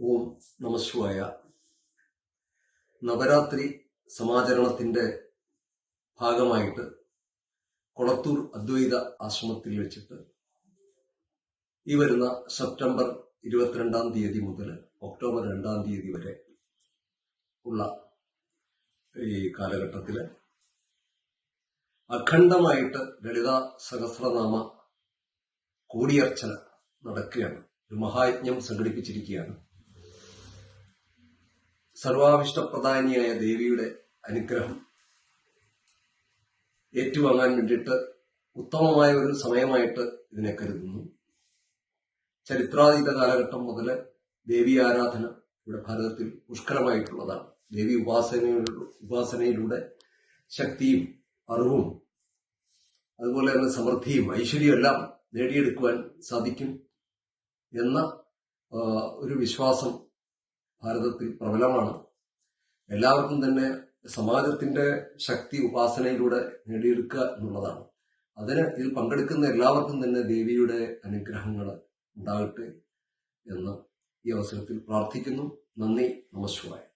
ഓം നമശിവായ നവരാത്രി സമാചരണത്തിന്റെ ഭാഗമായിട്ട് കൊളത്തൂർ അദ്വൈത ആശ്രമത്തിൽ വെച്ചിട്ട് ഈ വരുന്ന സെപ്റ്റംബർ ഇരുപത്തിരണ്ടാം തീയതി മുതൽ ഒക്ടോബർ രണ്ടാം തീയതി വരെ ഉള്ള ഈ കാലഘട്ടത്തിൽ അഖണ്ഡമായിട്ട് ലളിത സഹസ്രനാമ കൂടിയർച്ചന നടക്കുകയാണ്. ഒരു മഹായജ്ഞം സംഘടിപ്പിച്ചിരിക്കുകയാണ്. സർവാവിഷ്ടപ്രധാനിയായ ദേവിയുടെ അനുഗ്രഹം ഏറ്റുവാങ്ങാൻ വേണ്ടിയിട്ട് ഉത്തമമായ ഒരു സമയമായിട്ട് ഇതിനെ കരുതുന്നു. ചരിത്രാതീത കാലഘട്ടം മുതൽ ദേവി ആരാധന ഇവിടെ ഭാരതത്തിൽ പുഷ്കലമായിട്ടുള്ളതാണ് ദേവി ഉപാസനയിലൂടെ ഉപാസനയിലൂടെ ശക്തിയും അറിവും അതുപോലെ തന്നെ സമൃദ്ധിയും ഐശ്വര്യവും എല്ലാം നേടിയെടുക്കുവാൻ സാധിക്കും എന്ന ഒരു വിശ്വാസം ഭാരതത്തിൽ പ്രബലമാണ്. എല്ലാവർക്കും തന്നെ സമാജത്തിന്റെ ശക്തി ഉപാസനയിലൂടെ നേടിയെടുക്കുക എന്നുള്ളതാണ്. അതിന് ഇതിൽ പങ്കെടുക്കുന്ന എല്ലാവർക്കും തന്നെ ദേവിയുടെ അനുഗ്രഹങ്ങൾ ഉണ്ടാകട്ടെ എന്ന് ഈ അവസരത്തിൽ പ്രാർത്ഥിക്കുന്നു. നന്ദി നമസ്കാരം.